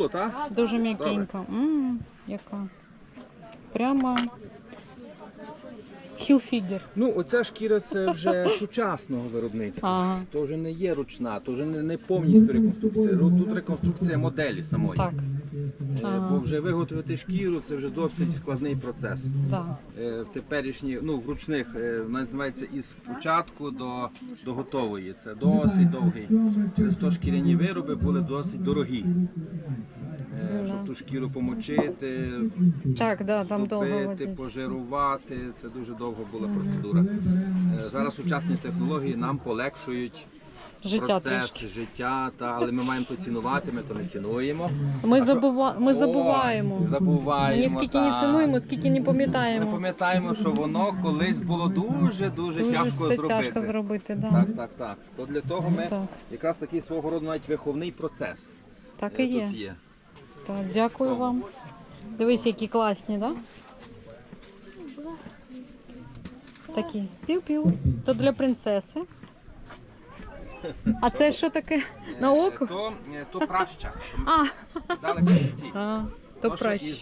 туло, так? Дуже м'якенька. Яка. Прямо хілфігер. Ну, оця шкіра це вже сучасного виробництва. Ага. То вже не є ручна, то вже не, не повністю реконструкція. Тут реконструкція моделі самої. Так, Е, Ага. Бо вже виготовити шкіру це вже досить складний процес. так. Е, В теперішні, ну в ручних е, вона називається із початку до, до готової. Це досить довгий. Через то шкіряні вироби були досить дорогі. Е, Щоб ту шкіру помочити, Так, да, там довго пожирувати. Це дуже довго була процедура. Е, Зараз сучасні технології нам полегшують Життя процес трішки. життя, та, але ми маємо то цінувати, ми то не цінуємо. Ми, забува... ми О, забуваємо. Забуваємо. Ми скільки не цінуємо, скільки не пам'ятаємо. пам'ятаємо, що воно колись було дуже дуже, Дуже тяжко все зробити. тяжко зробити, да. Так, так, так. То для того ми Так. якраз такий свого роду навіть виховний процес Так е, і є. тут є. Так, дякую вам. Дивись, які класні, так? Да? Такі. Пів-пів. То для принцеси. А це що таке? На око? То, е, то праща. А, Дали камінці. а то То, що пращ. із